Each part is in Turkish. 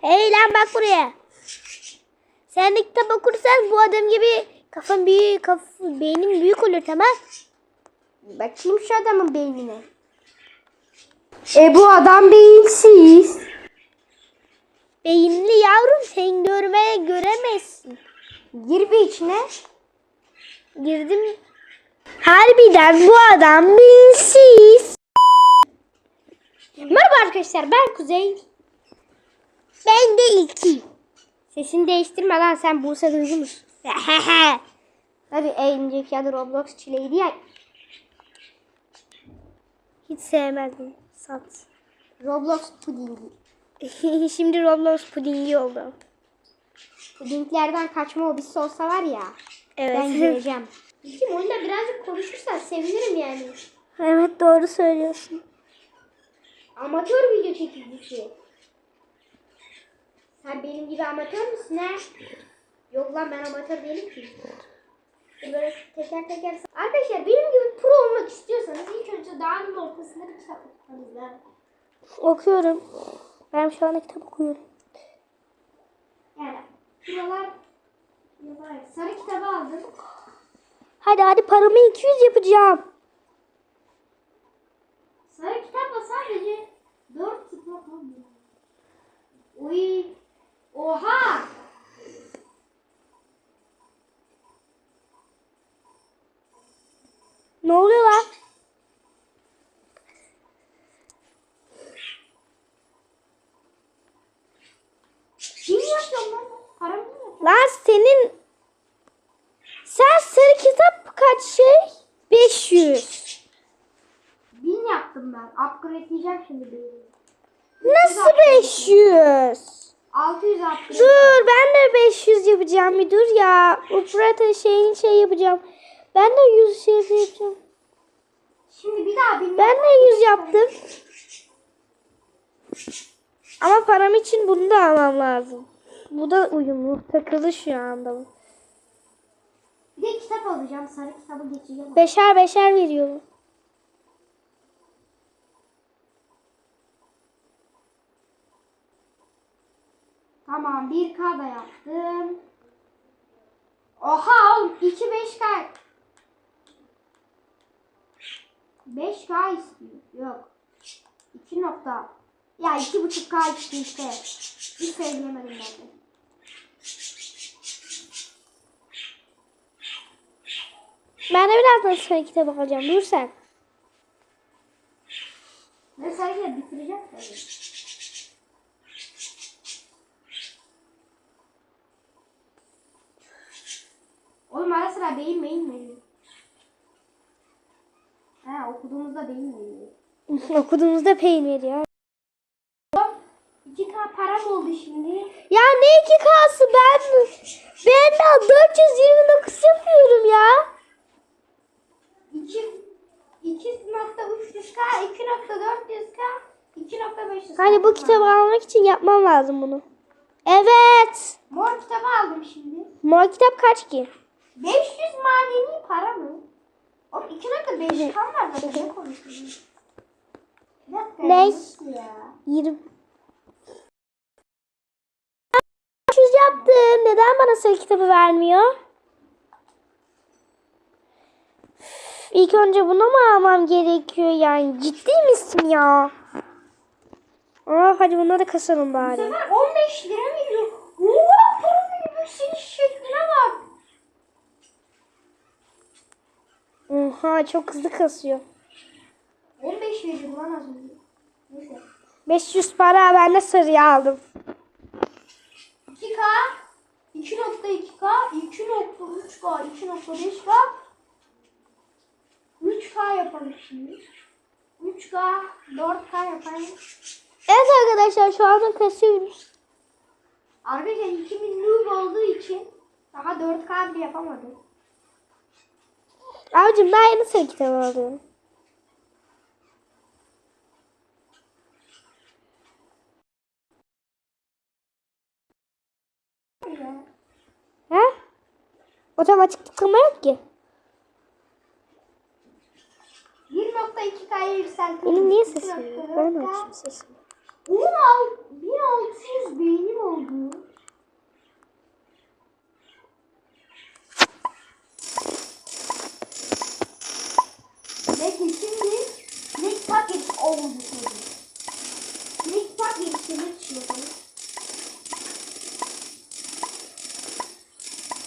Hey lan bak buraya. Sen de kitap okursan bu adam gibi kafan büyük, kaf beynin büyük olur tamam. Bakayım şu adamın beynine. E bu adam beyinsiz. Beyinli yavrum sen görmeye göremezsin. Gir bir içine. Girdim. Harbiden bu adam beyinsiz. Merhaba arkadaşlar ben Kuzey. Ben de ilki. Sesini değiştirme lan sen Buse Duygu musun? Tabii önceki adı Roblox çileydi ya. Hiç sevmezdim. Sat. Roblox pudingi. Şimdi Roblox pudingi oldu. Pudinglerden kaçma hobisi olsa var ya. Evet. Ben gireceğim. Bizim oyunda birazcık konuşursan sevinirim yani. evet doğru söylüyorsun. Amatör video çekicisi. Sen benim gibi amatör müsün ha? Yok lan ben amatör değilim ki. Böyle teker teker... Arkadaşlar benim gibi pro olmak istiyorsanız ilk önce dağın ortasında bir kitap okumanız lazım. Okuyorum. Ben şu anda kitap okuyorum. Yani. Yapar. Sarı kitabı aldım. Hadi hadi paramı 200 yapacağım. Sarı kitapla sadece 4 tıkla kalmıyor. Uy. Oha! Ne oluyor lan? Kim yapıyor lan? Paramı mı yapıyor? Lan senin sen sarı kitap kaç şey? 500. Bin yaptım ben. Upgrade'leyeceğim şimdi. Nasıl 500? 600 upgrade. Dur ben de 500 yapacağım bir dur ya. Uprata şeyin şey yapacağım. Ben de 100 şey yapacağım. Şimdi bir daha bin. Ben de 100 yaptım. Ama param için bunu da almam lazım. Bu da uyumlu. Takılı şu anda. bu. Bir de kitap alacağım. Sarı kitabı geçeceğim. Beşer beşer veriyorum. Tamam 1K da yaptım. Oha oğlum 2 5K. 5K istiyor. Yok. 2 nokta. Ya 2.5K istiyor işte. Hiç söyleyemedim ben de. Ben de birazdan sana kitap alacağım. Dur sen. Bitireceğim tabii. Okuduğumuzda beyin veriyor. Okuduğumuzda peynir ya. 2K param oldu şimdi. Ya ne iki kalsı ben ben daha 429 yapıyorum ya. 2 2.300K, 2.400K, 2.500K. Hani bu kitabı almak için yapmam lazım bunu. Evet. Mor kitabı aldım şimdi. Mor kitap kaç ki? 500 madeni para mı? Oğlum 2.5 kan var zaten ne konuşuyorsun? Dakika. Ne? 20. 500 yaptım. Neden bana sayı kitabı vermiyor? İlk önce bunu mu almam gerekiyor yani? Ciddi misin ya? Aa, hadi bunları kasalım Bu bari. sefer 15 lira veriyor. Oha paranın yükseliş şekline bak. Oha çok hızlı kasıyor. 15 veriyor lan az önce. Neyse. 500 para ben de sarıyı aldım. 2K, 2.2K, 2.3K, 2.5K, 3K yapalım şimdi. 3K, 4K yapalım. Evet arkadaşlar şu anda kasıyoruz. Arkadaşlar 2000 noob olduğu için daha 4K bile yapamadım. Abicim daha yeni sarı kitabı alıyorum. He? Otomatik tıklama yok ki. 1.2K'ya yükselttim. Benim niye sesim? Ben 2.4K. açayım sesimi. 16 1600 beynim olmadı. Ne fark yetkili çıkıyor.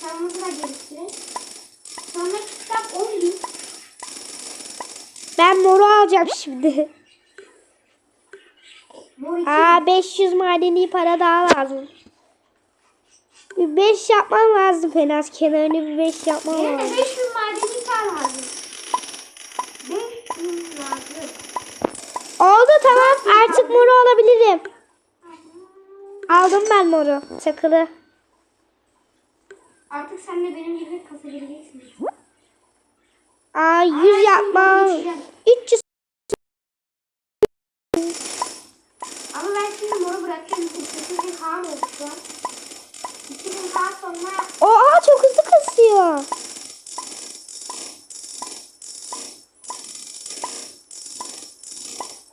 Sarmasına gerektirin. Sonra kitap 10. Ben moru alacağım şimdi. Aa 500 madeni para daha lazım. Bir 5 yapman lazım en az kenarını bir 5 yapman lazım. Artık moru alabilirim. Aldım ben moru. Takılı. Artık sen de benim gibi kasabileceksin. Aa 100 yapmam. 300 Ama ben şimdi moru bırakıyorum. Çünkü 2000 kan oldu şu an. 2000 kan sonra Oha çok hızlı kasıyor.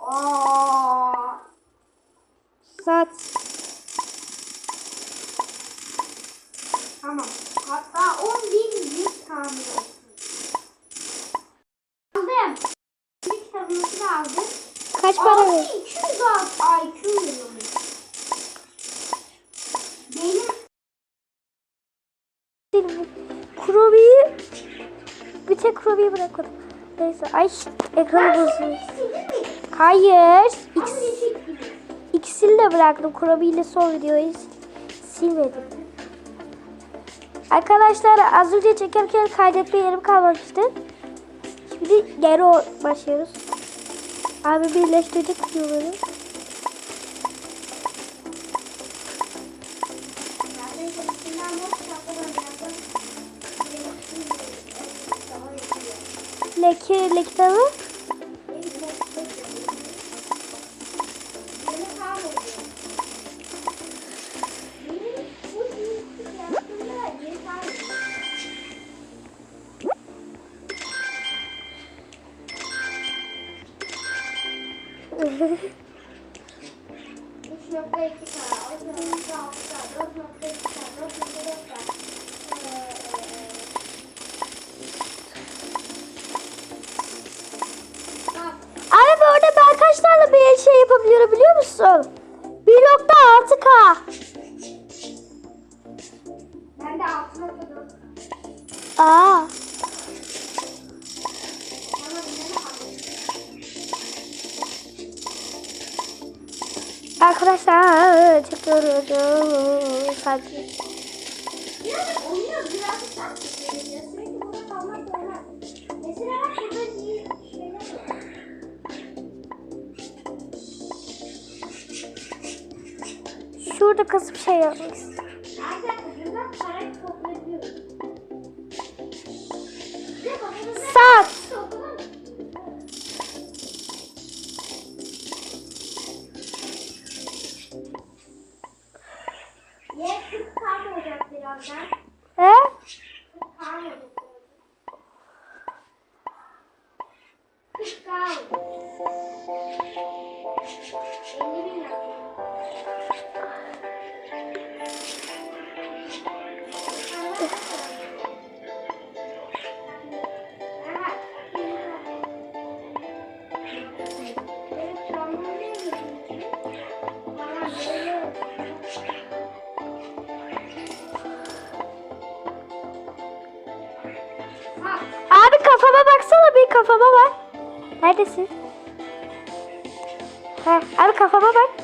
Aa, Sat. tamam. Hatta 10 bin yüz tamir olsun. Aldım. Bir kitabımızı da aldım. Kaç para ver? 6200 al- IQ veriyormuş. Benim Krobi'yi bir tek Krobi'yi bırakmadım. Neyse ay ekranı bozuyor. sildin mi? Hayır. Ama X, ikisini de bıraktım. Krobi ile son videoyu silmedim. Arkadaşlar az önce çekerken kaydetme yerim kalmamıştı. Şimdi geri başlıyoruz. Abi birleştirdik videoları. Leke, leke kitabı. Benim Sanki. Biraz oynuyor, birazcık ya. Sürekli burada kalmak şey yapmak istiyorum. Nereden Neredesin? Ha, abi kafama bak.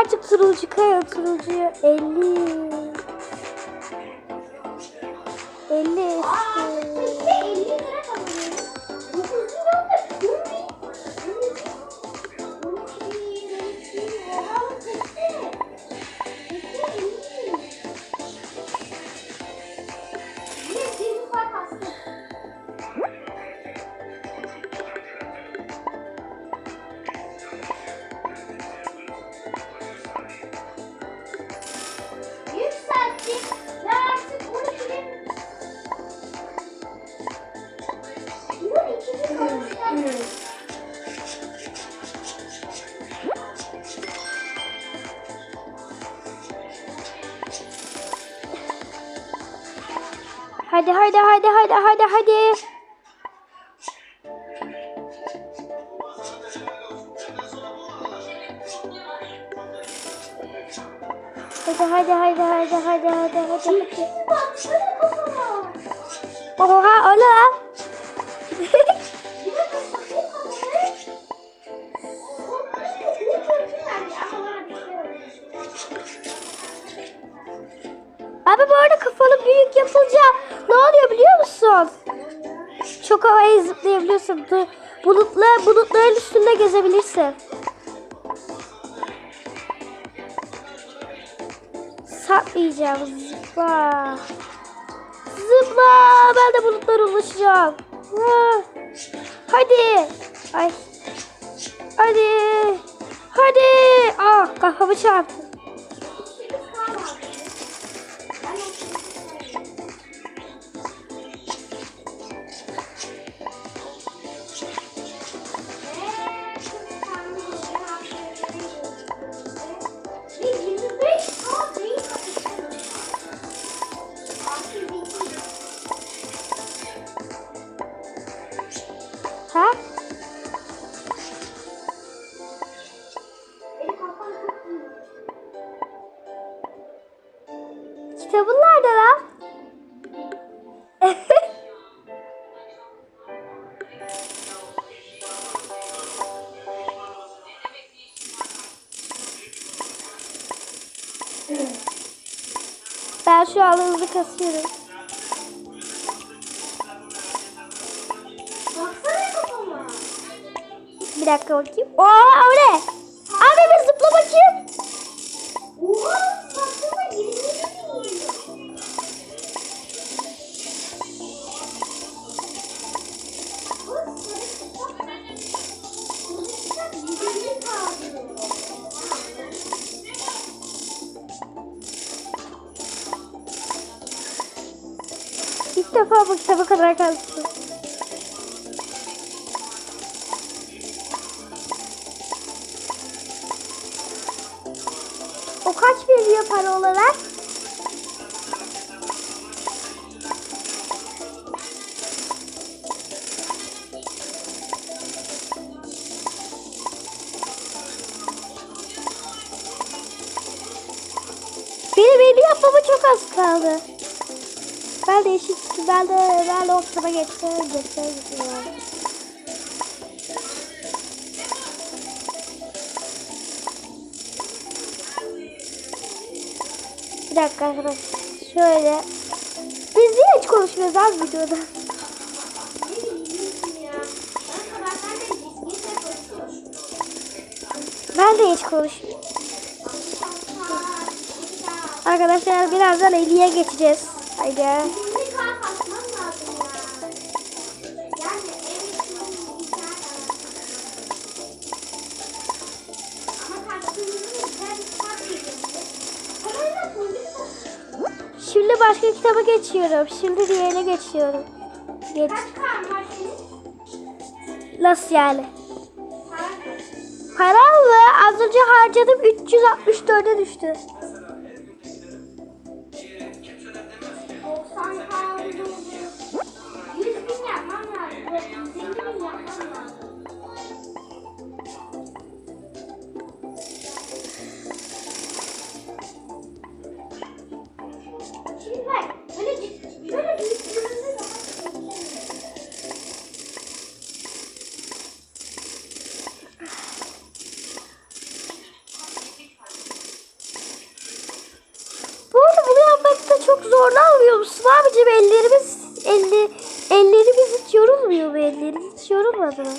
Artık turuncu kayıyor turuncuyu 50. 50 Aa, eski. işte Hadi hadi hadi hadi hadi hadi. Hadi hadi hadi hadi hadi hadi hadi. Oha o Kafalı büyük yapınca ne oluyor biliyor musun? Çok havaya zıplayabiliyorsun. Bu- Bulutla, bulutların üstünde gezebilirsin. Saplayacağım. Zıpla. Zıpla. Ben de bulutlara ulaşacağım. Ha. Hadi. Ay. Hadi. Hadi. Ah kafamı çarptı. Hızlı kasıyorum. Bir dakika bakayım. O kitaba kadar kastım. O kaç veriyor para olarak? Benim eli yapmama çok az kaldı. Ben de eşit, ben de, ben de o kitaba geçtim, geçtim, geçtim yani. Bir dakika arkadaşlar. Şöyle. Biz niye hiç konuşmuyoruz abi videoda? Ben de hiç konuşmuyorum. Arkadaşlar birazdan 50'ye geçeceğiz. Haydi. Şimdi başka kitaba geçiyorum. Şimdi diğerine geçiyorum. Geç. Nasıl yani? Paran kaç? Param mı? Az önce harcadım 364'e düştü. Çok zorlanmıyor musun abicim? Ellerimiz, elli, ellerimiz hiç yorulmuyor mu? Ellerimiz hiç yorulmadı mı?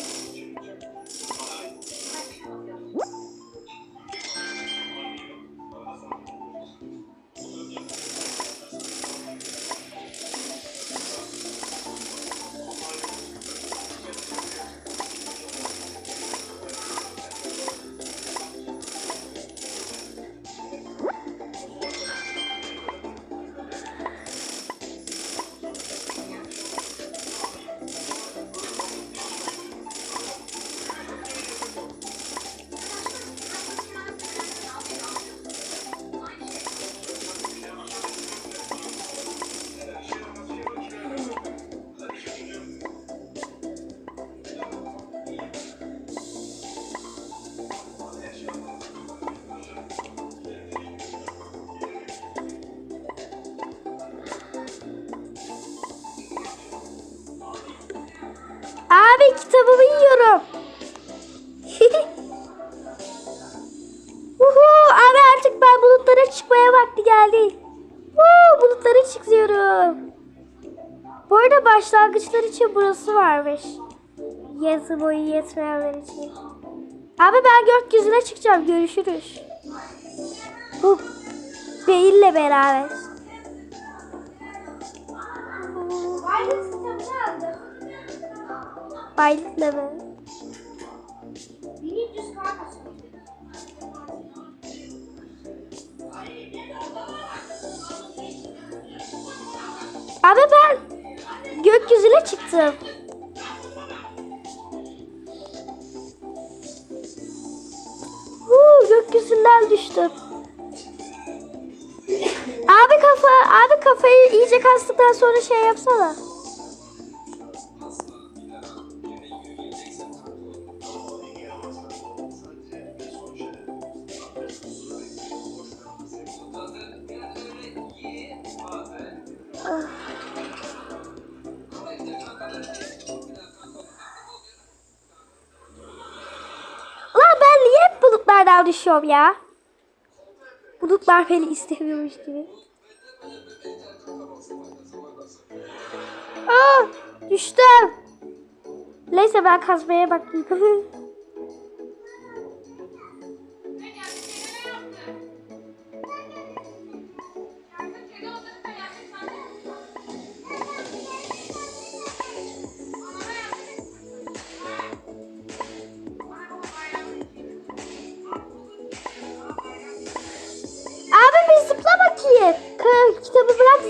İçin burası varmış. Yazı boyu yetmeyenler için. Abi ben gökyüzüne çıkacağım. Görüşürüz. Bu beyinle beraber. Baylıkla mı? 1300 kart. Abi ben gökyüzüne çıktım. Huu, gökyüzünden düştüm. Abi kafa, abi kafayı iyice kastıktan sonra şey yapsana. Düşüyorum ya? Bulutlar beni istemiyormuş gibi. Aa, düştüm. Neyse ben kazmaya bakayım.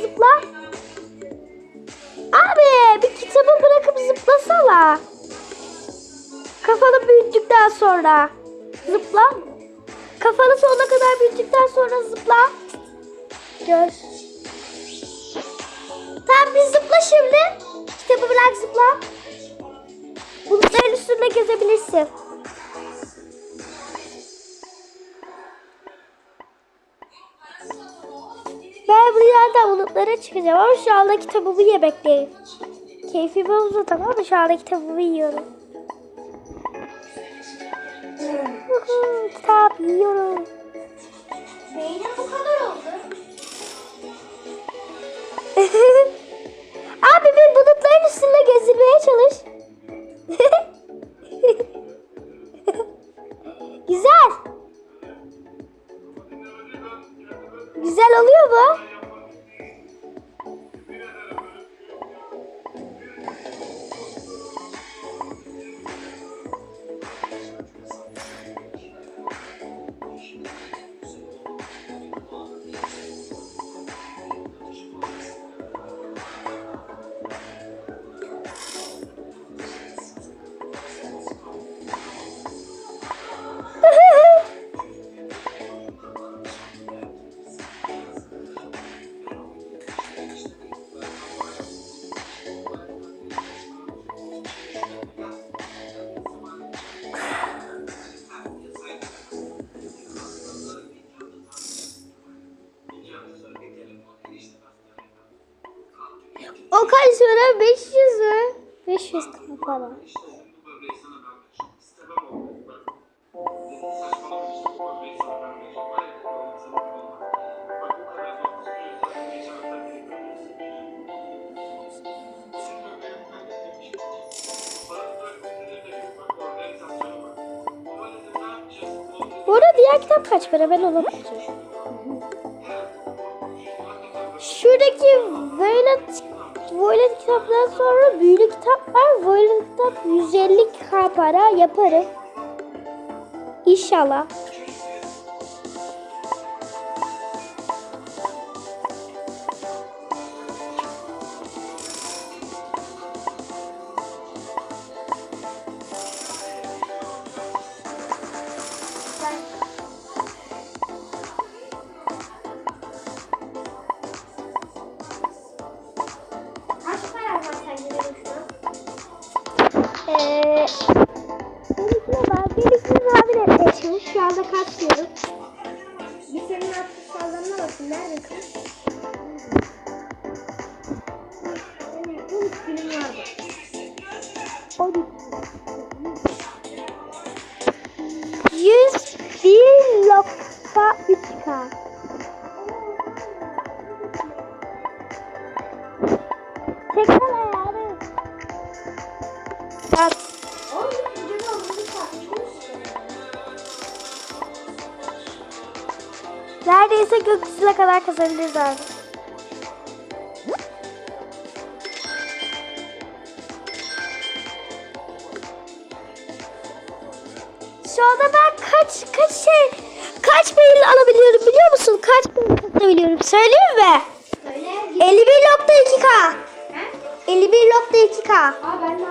zıpla. Abi bir kitabı bırakıp zıplasana. Kafanı büyüttükten sonra. Zıpla. Kafanı sonuna kadar büyüttükten sonra zıpla. Gör. Tamam bir zıpla şimdi. Kitabı bırak zıpla. Bulutların üstünde gezebilirsin. Bulutlara çıkacağım ama şu anda kitabımı yemekteyim. Keyfimi uzatamam ama şu anda kitabımı yiyorum. Kitap yiyorum. Beynim bu kadar oldu. Abi bir bulutların üstünde gezdirmeye çalış. diğer kitap kaç para? Ben onu bakacağım. Şuradaki Violet, Violet kitaptan sonra büyülü kitap var. Violet kitap 150 k para yaparım. İnşallah. Ee, benimkine var. Tahmin etmeye çalış. Şu anda kaç abi. Şu anda ben kaç kaç şey kaç beyin alabiliyorum biliyor musun? Kaç beyin kazanabiliyorum? Söyleyeyim mi? Söyle. 51.2K. He? 51.2K. Aa ben de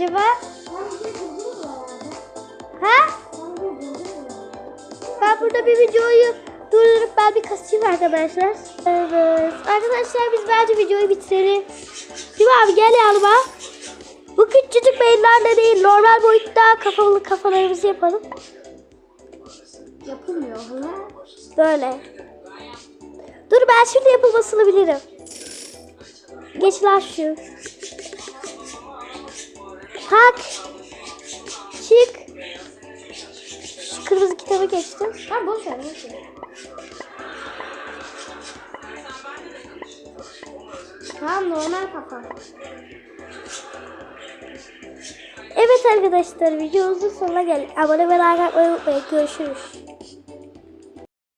acaba? Ha? Ben burada bir videoyu durdurup ben bir kasayım arkadaşlar. Evet. Arkadaşlar biz bence videoyu bitirelim. Değil mi abi gel yanıma. Bu küçücük beyinlerle değil normal boyutta kafalı kafalarımızı yapalım. Yapılmıyor. Hı? Böyle. Dur ben şimdi yapılmasını bilirim. Geç lan şu. Tak. Çık. Şu kırmızı kitabı geçtim. Ha boş ver boş ver. Tamam normal kafa. Evet arkadaşlar videomuzun sonuna geldik. Abone ve like atmayı unutmayın. Görüşürüz.